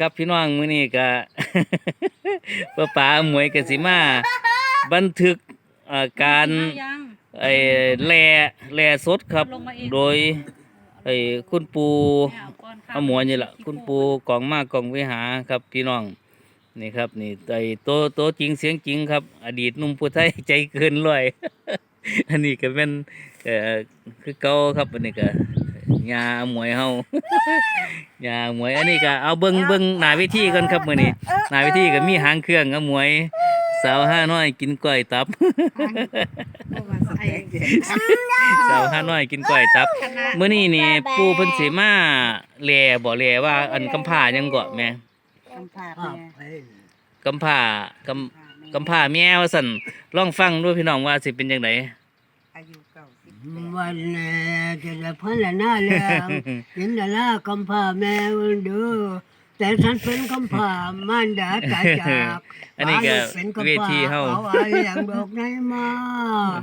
กับพี่น้องมื้อนี้ก็ ป้าป๋าหมวยกสิมา บันทึกเอ่อการยังไอ้แล่แล่สดครับลงมาเองโดยไอ้คุณปู่ไม่เอาก้อนข้าวเอาหมวยนี่ล่ะคุณปู่กองมากกองวิหาครับพี่น้องนี่ครับ นี่ไอ้โตโตจริงเสียงจริงครับ อดีตหนุ่มผู้ไทยใจเกินร้อย อันนี้ก็เป็นเอ่อคือเก่าครับอันนี้ก็ ยาหมวยเฮายาหมวยอันนี้ก็เอาเบิ่งเบิ่งหน้าเวิธีกันครับมื้อนี้หน้าเวิธีก็มีหางเครื่องกับหมวย สาวห้าน้อยกินก้อยตับ สาวห้าน้อยกินก้อยตับมื้อนี้นี่ปู่เพิ่นสิมาแลบ่แลว่าอันกำพร้ายังเกาะแม่คำพาภาพแม่ไปกำพร้ากำกำพร้าแม่ว่าซั่นลองฟังดูพี่น้องว่าสิเป็นจังไดอายุเก่าสิบ วันแลจะได้พันละหน้าเรื่องเห็นละล่ากำพร้าแม่วันเด้อแต่ฉันเป็นกำพร้ามารดาตายจากอันนี้ก็เป็นกำพร้เวทีเฮาเอาอาเลี้ยงดอกไม้มา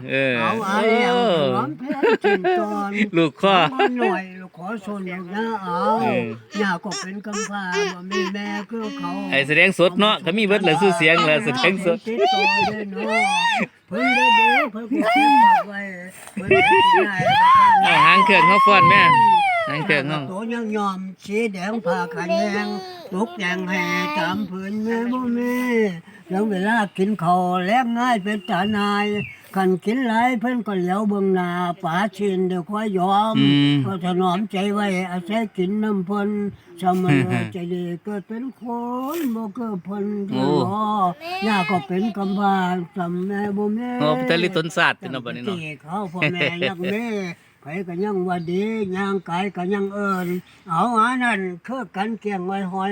เออเอาอาเลี้ยงหอมเพลงจินตอนลูกข้อขอหน่อยลูกขอส่วนอย่างน้าเอาเออย่าก็เป็นกำพร้าบ่มีแม่คือเขาไอ้แสดงสดเนาะก็มีเบิดแหละชื่อเสียงแหละแสดงสดติดต่อด้วย เพิ่งได้ดูเพิ่งก็เก็บเอาไว้เพิ่นได้ได้เอาหางเครื่องเขาฟ้อนแม่หางเครื่องเขา ตัวยังยอมสีแดงผ่าขันแดง ตกแต่งให้ตามผืนแม่บ่แม่แล้วเวลากินข้าวแลกง่ายเป็นตานายคันกินหลายเพิ่นก็เหลียวเบิ่งหน้าป๋าชินเด้อควายยอม อืม ก็ถนอมใจไว้อาศัยกินน้ำเพิ่นสมอใจดีเกิดเป็นคนบ่เกิดเพิ่นเด้อย่าก็เป็นกำพร้าสำแม่บ่แม่ โอ้พิทลิตนศาสตร์เป็นเอาบัดนี้เนาะที่เขาพ่อแม่ยังแม่ ไผก็ยังว่าดีย่างกายก็ยังเอิญเอาหานั่นคือกันเกียงไว้หอย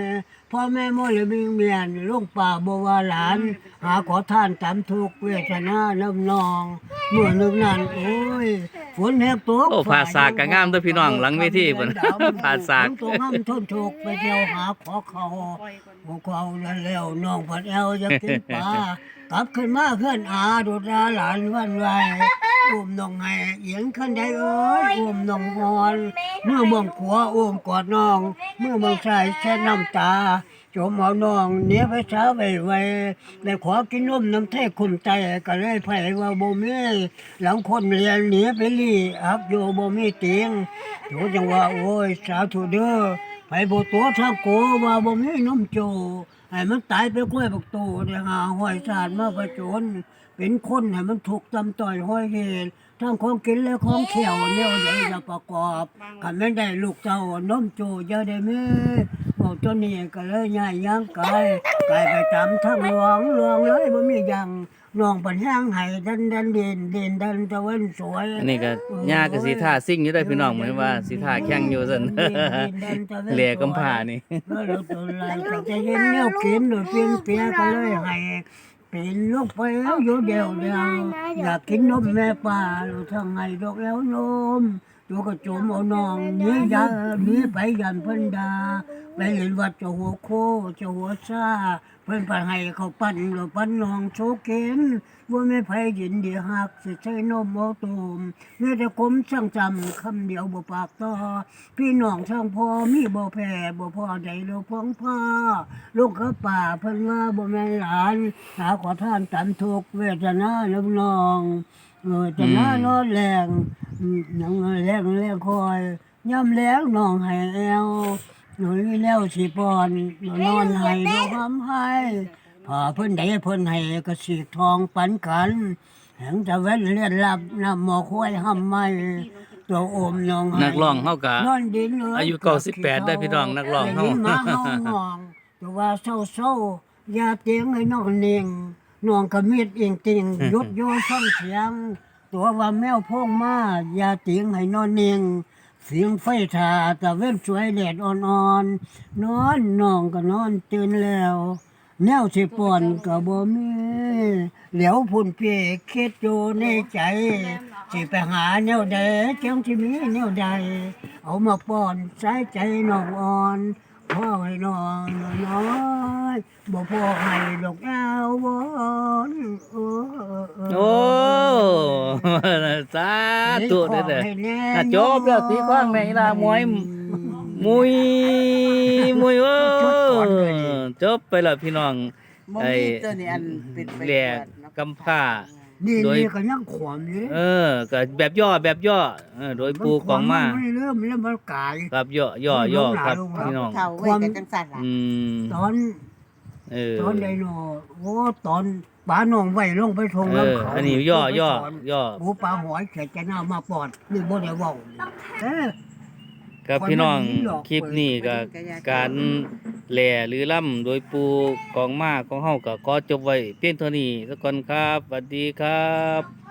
พ่อแม่บ่เลยมีเมียนลูกป่าบ่ว่าหลาน หาขอทานตามทุกข์เวทนาน้ำนอง เมื่อนึกนั้นโอ้ยฝนแหกตกโอ้ภาษากก็งามเด้อพี่น้องหลังเวทีเพิ่นภาษาฝนตกงามทนทุกข์ไปเที่ยวหาขอเขาปล่อยก่อนพวกเขาแล้วแล้วน้องผัดแอวจะกินปลากลับขึ้นมาเพื่อนอาดูดาหลานวันไร อุ้มน้องให้เอียงขึ้นได้เอ้ยอุ้มน้องอ่อนเมื่อมองขวาอุ้มกอดน้อง เมื่อมองซ้ายแช่น้ำตาจมเอาน้องเนี้ยไปเช้าไปไว้ได้ขอกินนมน้ำเทศคุณใจก็เลยไผว่าบ่มีหลังคนเรียนหนีไปลี่อักอยู่บ่มีเตียงโยจังว่าโอ้ยสาธุเด้อไปบตัวทางโกว่าบ่มีน้ำโจ ให้มันตายไปกล้วยบักโตได้หาห้อยสาดมาประจนเป็นคนให้มันถูกตำต่อยห้อยเหตุทั้งของกินและของเขียวเนี่ยเดี๋ยวจะประกอบกันไม่ได้ลูกเจ้าน้มโจเยอะได้ไหมบอกตัวนี้ก็เลยย่ายย่างกายกายไปตามทางหลวงหลวงเลยบ่มีหยัง น้องปัญญางให้ดันดันเด่นเด่นดันตะวันสวยอันนี้ก็ย่าก็สิท่าซิ่งอยู่ได้อพี่น้องเหมือนว่าสิท่าแข่งอยู่ซั่นเหล่กำพร้านี่แล้วเราตัวไรก็จะเห็นแนวเข็มหรือเปลี่ยนเปียก็เลยให้เป็นลูกไปแล้วอยู่เดียวเดียวอยากกินนมแม่ป่าเราทางไงดอกแล้วนมตัวก็โจมเอานองหนี้ยาหนี้ไปยันเพิ่นดา ไปเห็นวัดเจ้าหัวโคเจ้าหัวซาเพิ่นไปให้เขาปั้นหรือปั้นนองโชเกนว่าไม่ไผยินดีหักสิใช้นมเอตมเมื่อแต่กลมช่างจำคำเดียวบ่ปากต่อพี่น้องช่างพ่อมีบ่แพ้บ่พ่อใดโลกพ้องพ่อลูกกับป่าเพิ่นว่าบ่แม่นหลาน หาขอท่านตันทุกเวทนาน้ำนองเออจะนานอนแรงหยังแรงแรงคอยย่ำแรงน้องให้แอว หนูนี่แล้วสิปอนหนูนอนให้ดอกคำให้พอเพิ่นได้เพิ่นให้ก็สีกทองปันกันแหงจะเว้นเลียนลับน้ำหมอควายห้ำไม่ตัวโอมน้องให้นักร้องเฮาก็นอนดินเลยอายุ98ได้พี่น้องนักร้องเฮาได้ยินมาเฮางองตัวว่าเศร้าเศร้าๆอย่าเตียงให้น้องเนียงน้องก็มีดเองติงยดโยซ่องเสียง ตัวว่าแมวโพงมาอย่าเตียงให้นอนเนียง เสียงไฟทาตะเว้นสวยแดดอ่อนๆนอนนองก็นอนตื่นแล้ว แนวสิป่อนก็บ่มีเหลียวพุ่นเพียคิดอยู่ในใจสิไปหาแนวใดจังสิมีแนวใด เอามาป้อนสายใจน้องอ่อนพ่อให้น้องน้อย บ่พ่อให้ดอกยาววอนโอ้โอ้สาธุเด้อเด้ออะจบแล้วตีข้างในล่ะมวยมุยมุยโอ้อนเลยดิจบไปแล้วพี่น้องบ่ไอ้มีตัวนี้อันเป็นไปแหล่ก่อนเนาะกำผ้านี่โดยนี่ก็ยังขวมเลยเออก็แบบย่อแบบย่อเออโดยปูกองมานเริ่มแล้วมันกายครับย่อย่อย่อครับพี่น้องเฒ่าไว้กันจังซั่นล่ะอืมตอน เออตอนไดโนโอ้ตอนป้าน้องไว้ลงไปทงเอลำอเขาอันนี้ย่อลงไปย่อสนย่อหมูปลาหอยเสร็จจะหน้ามาปอดนี่บ่ได้เว้าเลยเออ ครับพี่น้องคนมันมีดอกคลิปนี้ก็การแหล่หรือล่ำโดยปูกองมาของเฮาก็ขอจบไว้เพียงเท่านี้สักก่อนครับสวัสดีครับ